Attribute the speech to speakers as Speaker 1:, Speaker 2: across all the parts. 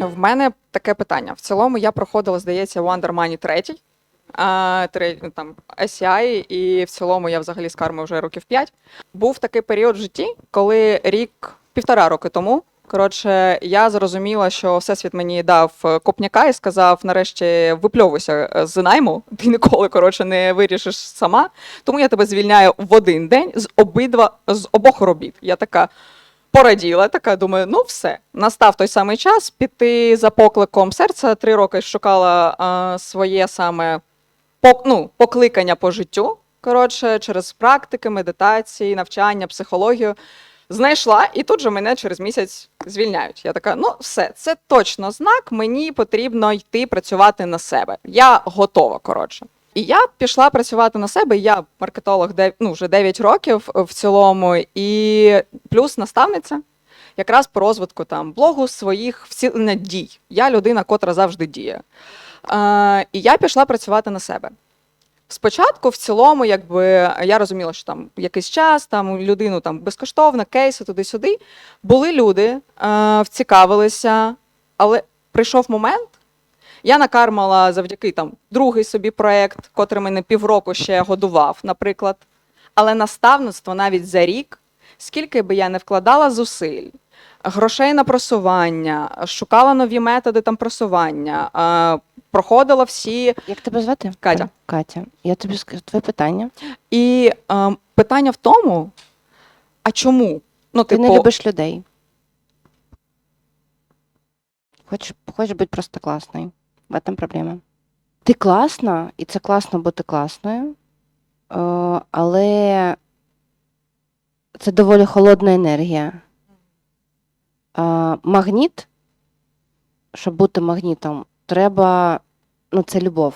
Speaker 1: В мене таке питання. В цілому я проходила, здається, Wonder Money 3, а, тре- ну, там, SCI, і в цілому я взагалі з кармою вже років 5. Був такий період в житті, коли рік, півтора роки тому. Коротше, я зрозуміла, що всесвіт мені дав копняка і сказав: нарешті випльовуйся з найму, ти ніколи коротше не вирішиш сама. Тому я тебе звільняю в один день з обидва з обох робіт. Я така пораділа, така думаю, ну все, настав той самий час піти за покликом серця. Три роки шукала а, своє саме пок, ну, покликання по життю. Коротше, через практики, медитації, навчання, психологію. Знайшла, і тут же мене через місяць звільняють. Я така, ну все, це точно знак. Мені потрібно йти працювати на себе. Я готова, коротше. І я пішла працювати на себе. Я маркетолог ну, вже 9 років в цілому, і плюс наставниця. Якраз по розвитку там блогу своїх вцілення дій. Я людина, котра завжди діє. Е, і я пішла працювати на себе. Спочатку, в цілому, якби я розуміла, що там якийсь час, там людину там безкоштовно, кейси туди-сюди. Були люди, е, вцікавилися, але прийшов момент. Я накармала завдяки там другий собі проект, котрий мене півроку ще годував, наприклад. Але наставництво навіть за рік, скільки би я не вкладала зусиль, грошей на просування, шукала нові методи там просування, проходила всі
Speaker 2: Як тебе звати?
Speaker 1: Катя.
Speaker 2: Катя. Я тобі скажу твоє питання.
Speaker 1: І е, питання в тому, а чому? Ну,
Speaker 2: Ти
Speaker 1: типу,
Speaker 2: не любиш людей. Хочеш, хочеш бути просто класною. В этом проблема. Ти класна, і це класно бути класною, е, але це доволі холодна енергія. Е, магніт, щоб бути магнітом, треба, ну, це любов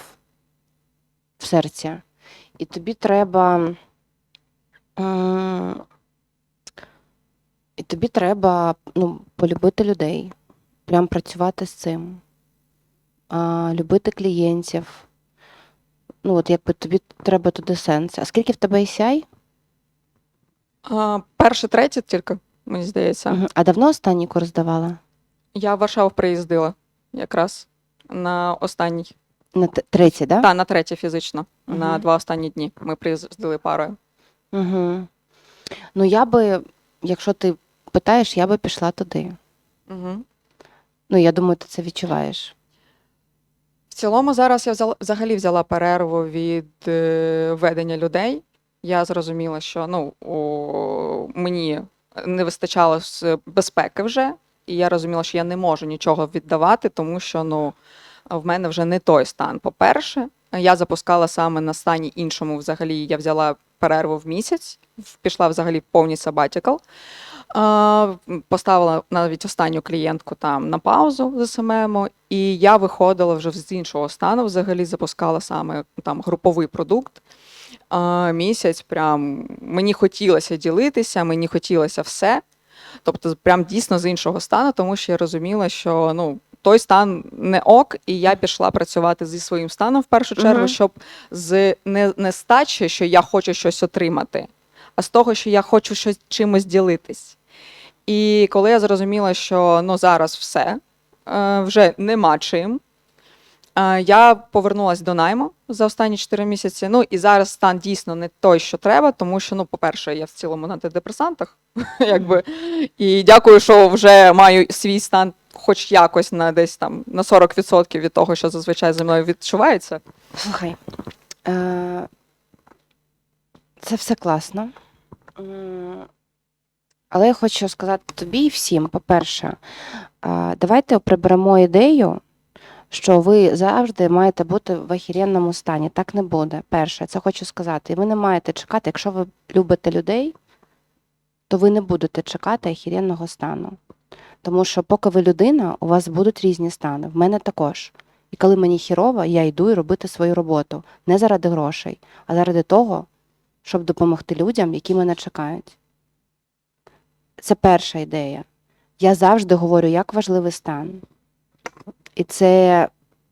Speaker 2: в серці. І тобі треба. і тобі треба ну, полюбити людей, прям працювати з цим, любити клієнтів. Ну, от якби тобі треба туди сенс. А скільки в тебе ACI?
Speaker 1: перше, третє тільки, мені здається.
Speaker 2: Мгм. А давно останній курс давала?
Speaker 1: Я в Варшаву приїздила якраз на останній.
Speaker 2: На т- третій, да?
Speaker 1: Та, на третє фізично. На
Speaker 2: Мгм.
Speaker 1: два останні дні ми приїздили парою.
Speaker 2: Угу. Ну, я би, якщо ти питаєш, я би пішла туди.
Speaker 1: Угу.
Speaker 2: Ну, я думаю, ти це відчуваєш.
Speaker 1: В цілому зараз я взяла, взагалі взяла перерву від е, ведення людей. Я зрозуміла, що ну, у, мені не вистачало безпеки вже, і я розуміла, що я не можу нічого віддавати, тому що ну, в мене вже не той стан. По-перше, я запускала саме на стані іншому. Взагалі я взяла перерву в місяць, пішла взагалі повний sabbatical. Поставила навіть останню клієнтку там на паузу з СММ, і я виходила вже з іншого стану. Взагалі запускала саме там груповий продукт. А, Місяць прям мені хотілося ділитися, мені хотілося все. Тобто, прям дійсно з іншого стану, тому що я розуміла, що ну. Той стан не ок, і я пішла працювати зі своїм станом в першу чергу,
Speaker 2: Мгм.
Speaker 1: щоб з не, не стачі, що я хочу щось отримати, а з того, що я хочу щось чимось ділитись. І коли я зрозуміла, що ну зараз все е, вже нема чим. е, Я повернулася до найму за останні 4 місяці. Ну і зараз стан дійсно не той, що треба, тому що, ну, по-перше, я в цілому на антидепресантах, якби. І дякую, що вже маю свій стан хоч якось на десь там на 40% від того, що зазвичай зі мною відчувається.
Speaker 2: Слухай, е, це все класно. Але я хочу сказати тобі і всім, по-перше, давайте приберемо ідею, що ви завжди маєте бути в охеренному стані. Так не буде. Перше, це хочу сказати. І ви не маєте чекати, якщо ви любите людей, то ви не будете чекати охеренного стану. Тому що поки ви людина, у вас будуть різні стани. В мене також. І коли мені хірово, я йду і робити свою роботу не заради грошей, а заради того, щоб допомогти людям, які мене чекають. Це перша ідея. Я завжди говорю, як важливий стан. І це,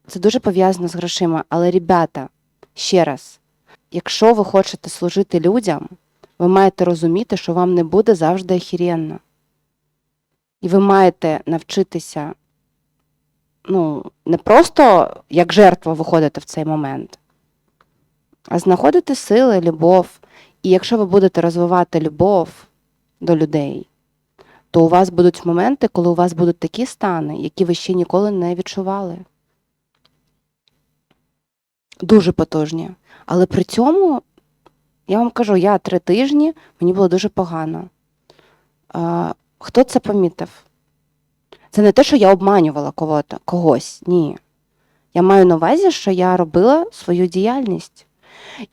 Speaker 2: це дуже пов'язано з грошима. Але, ребята, ще раз, якщо ви хочете служити людям, ви маєте розуміти, що вам не буде завжди охеренно. І ви маєте навчитися ну, не просто як жертва виходити в цей момент, а знаходити сили, любов. І якщо ви будете розвивати любов до людей, то у вас будуть моменти, коли у вас будуть такі стани, які ви ще ніколи не відчували. Дуже потужні. Але при цьому, я вам кажу, я три тижні, мені було дуже погано. А, хто це помітив? Це не те, що я обманювала кого-то, когось. Ні. Я маю на увазі, що я робила свою діяльність.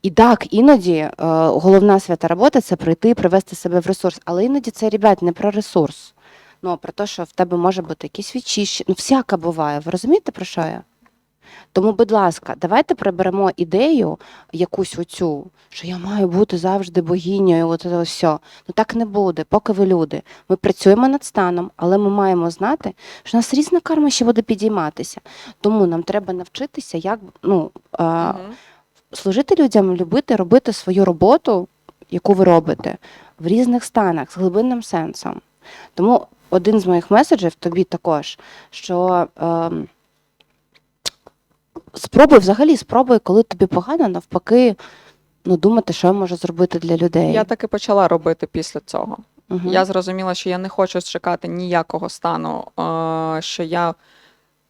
Speaker 2: І так, іноді е, головна свята робота це прийти, привести себе в ресурс. Але іноді це, ребят, не про ресурс. Ну, про те, що в тебе може бути якісь відчищення. Ну, всяке буває. Ви розумієте, про що я? Тому, будь ласка, давайте приберемо ідею якусь оцю, що я маю бути завжди богинею, от це все. Ну так не буде, поки ви люди. Ми працюємо над станом, але ми маємо знати, що нас різна карма ще буде підійматися. Тому нам треба навчитися, як ну,
Speaker 1: Мгм.
Speaker 2: Служити людям, любити, робити свою роботу, яку ви робите, в різних станах з глибинним сенсом. Тому один з моїх меседжів тобі також, що ем, спробуй взагалі, спробуй, коли тобі погано, навпаки, ну, думати, що я можу зробити для людей.
Speaker 1: Я так і почала робити після цього.
Speaker 2: Мгм.
Speaker 1: Я зрозуміла, що я не хочу чекати ніякого стану, е, що я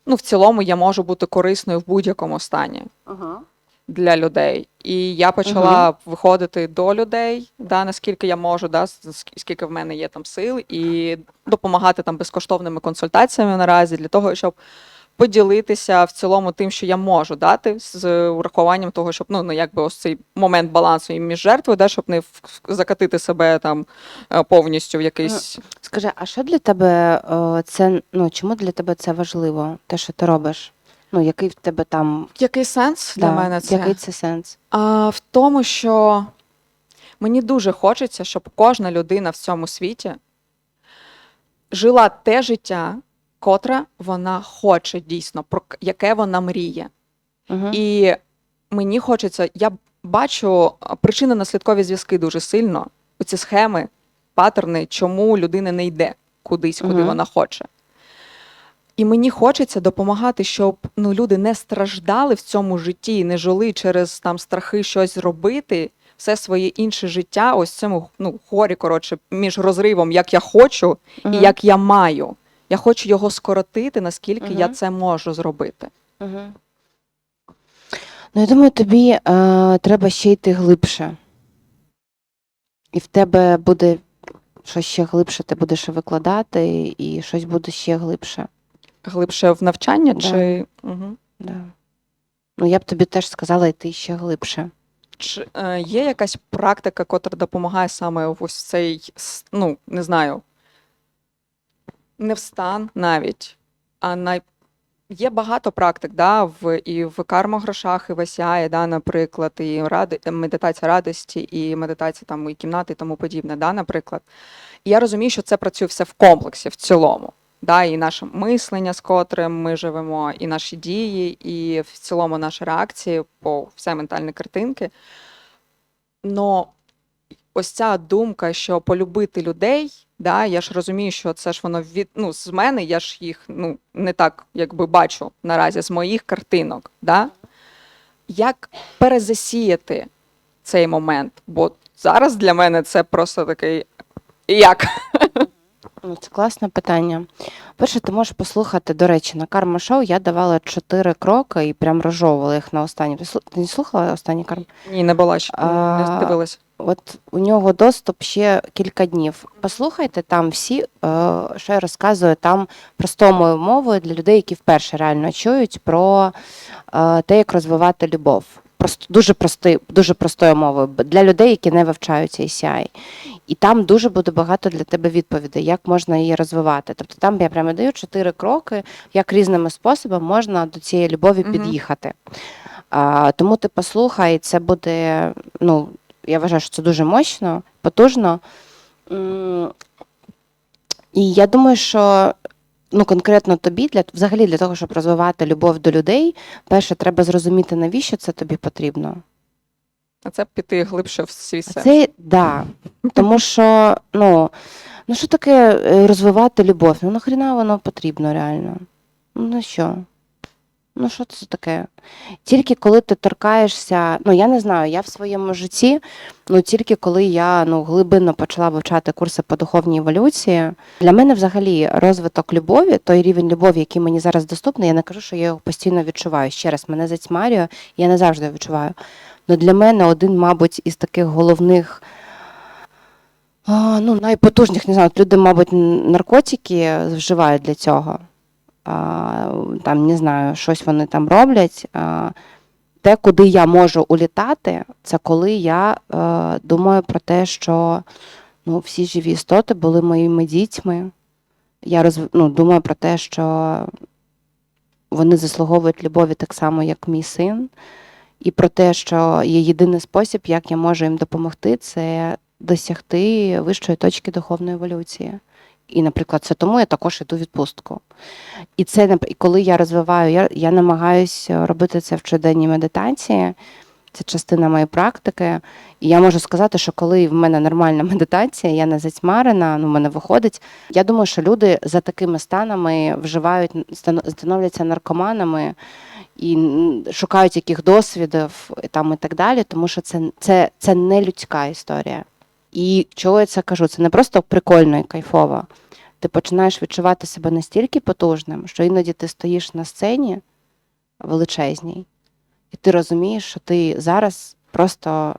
Speaker 1: ну, в цілому я можу бути корисною в будь-якому стані
Speaker 2: Ага.
Speaker 1: Для людей. І я почала виходити до людей, да, наскільки я можу, да, скільки в мене є там сил, і допомагати там безкоштовними консультаціями наразі для того, щоб поділитися в цілому тим, що я можу дати з урахуванням того, щоб ну, ну якби ось цей момент балансу і між жертвою, да, щоб не закатити себе там е, повністю в якийсь.
Speaker 2: Скажи, а що для тебе е, це, ну, чому для тебе це важливо, те, що ти робиш? Ну, який в тебе там
Speaker 1: Який сенс для
Speaker 2: да,
Speaker 1: мене це?
Speaker 2: який це сенс?
Speaker 1: А, в тому, що мені дуже хочеться, щоб кожна людина в цьому світі жила те життя, котре вона хоче дійсно, про к- яке вона мріє.
Speaker 2: Угу.
Speaker 1: І мені хочеться, я бачу причинно-наслідкові зв'язки дуже сильно. Оці схеми, паттерни, чому людина не йде кудись, куди
Speaker 2: Мгм.
Speaker 1: вона хоче. І мені хочеться допомагати, щоб ну, люди не страждали в цьому житті, не жили через там страхи щось зробити, все своє інше життя, ось в цьому ну, хорі, коротше, між розривом, як я хочу і як я маю. Я хочу його скоротити, наскільки я це можу зробити.
Speaker 2: Угу. Ну, я думаю, тобі е, треба ще йти глибше. І в тебе буде щось ще глибше, ти будеш викладати, і щось буде ще глибше.
Speaker 1: Глибше в навчання
Speaker 2: Да.
Speaker 1: чи. Угу.
Speaker 2: Да. Ну, я б тобі теж сказала йти ще глибше.
Speaker 1: Чи е, є якась практика, котра допомагає саме в ось цей, ну, не знаю, не в стан навіть, а на... є багато практик, да, в, і в кармогрошах, і в SCI, да, наприклад, і ради, медитація радості, і медитація там, і кімнати, і тому подібне, да, наприклад. І я розумію, що це працює все в комплексі, в цілому. Да, і наше мислення, з котрим ми живемо, і наші дії, і в цілому наші реакції по все ментальні картинки. Но ось ця думка, що полюбити людей, да, я ж розумію, що це ж воно від ну, з мене, я ж їх ну, не так якби бачу наразі з моїх картинок. Да? Як перезасіяти цей момент? Бо зараз для мене це просто такий як?
Speaker 2: Ну, це класне питання. Перше, ти можеш послухати, до речі, на карма шоу я давала чотири кроки і прям розжовувала їх на останній. Ти не слухала останній карма?
Speaker 1: Ні, не була ще, не дивилась.
Speaker 2: От у нього доступ ще кілька днів. Послухайте там всі, е, що я розказую там простою мовою для людей, які вперше реально чують про е, те, як розвивати любов. Просто дуже прости, дуже простою мовою для людей, які не вивчають ACI. І там дуже буде багато для тебе відповідей, як можна її розвивати. Тобто там я прямо даю чотири кроки, як різними способами можна до цієї любові
Speaker 1: Мгм.
Speaker 2: під'їхати. А, тому ти послухай, це буде, ну, я вважаю, що це дуже мощно, потужно. І я думаю, що ну, конкретно тобі, для, взагалі для того, щоб розвивати любов до людей, перше, треба зрозуміти, навіщо це тобі потрібно.
Speaker 1: А це піти глибше в свій сенс.
Speaker 2: Це да. Тому що, ну, ну що таке е, розвивати любов? Ну нахріна воно потрібно реально? Ну що? Ну, що це таке? Тільки коли ти торкаєшся, ну я не знаю, я в своєму житті, ну тільки коли я ну, глибинно почала вивчати курси по духовній еволюції, для мене взагалі розвиток любові, той рівень любові, який мені зараз доступний, я не кажу, що я його постійно відчуваю. Ще раз, мене затьмарює, я не завжди відчуваю. Ну для мене один, мабуть, із таких головних. Ну, найпотужних, не знаю, люди, мабуть, наркотики вживають для цього. Там, не знаю, щось вони там роблять. Те, куди я можу улітати, це коли я е, думаю про те, що ну, всі живі істоти були моїми дітьми. Я роз, ну, думаю про те, що вони заслуговують любові так само, як мій син. І про те, що є єдиний спосіб, як я можу їм допомогти, це досягти вищої точки духовної еволюції. І, наприклад, це тому я також йду відпустку. І це і коли я розвиваю, я, я намагаюся робити це в щоденній медитації. Це частина моєї практики. І я можу сказати, що коли в мене нормальна медитація, я не затьмарена, ну, в мене виходить. Я думаю, що люди за такими станами вживають, становляться наркоманами і шукають яких досвідів там і так далі, тому що це, це, це не людська історія. І чого я це кажу? Це не просто прикольно і кайфово. Ти починаєш відчувати себе настільки потужним, що іноді ти стоїш на сцені величезній, і ти розумієш, що ти зараз просто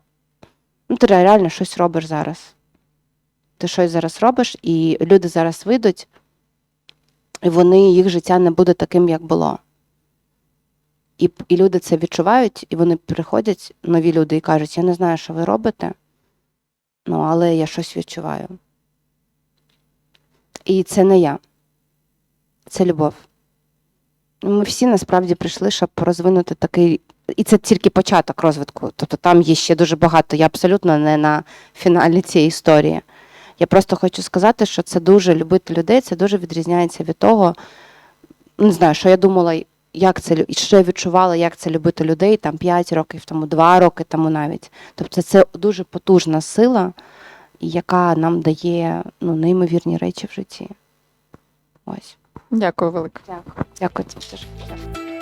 Speaker 2: ну, ти реально щось робиш зараз. Ти щось зараз робиш, і люди зараз вийдуть, і вони, їх життя не буде таким, як було. І, і люди це відчувають, і вони приходять, нові люди, і кажуть, я не знаю, що ви робите, ну, але я щось відчуваю. І це не я, це любов. Ми всі насправді прийшли, щоб розвинути такий. І це тільки початок розвитку. Тобто там є ще дуже багато. Я абсолютно не на фіналі цієї історії. Я просто хочу сказати, що це дуже любити людей, це дуже відрізняється від того, не знаю, що я думала, як це і що я відчувала, як це любити людей там 5 років тому, 2 роки тому навіть. Тобто це дуже потужна сила, яка нам дає ну, неймовірні речі в житті. Ось.
Speaker 1: Дякую велике.
Speaker 2: Дякую. Дякую.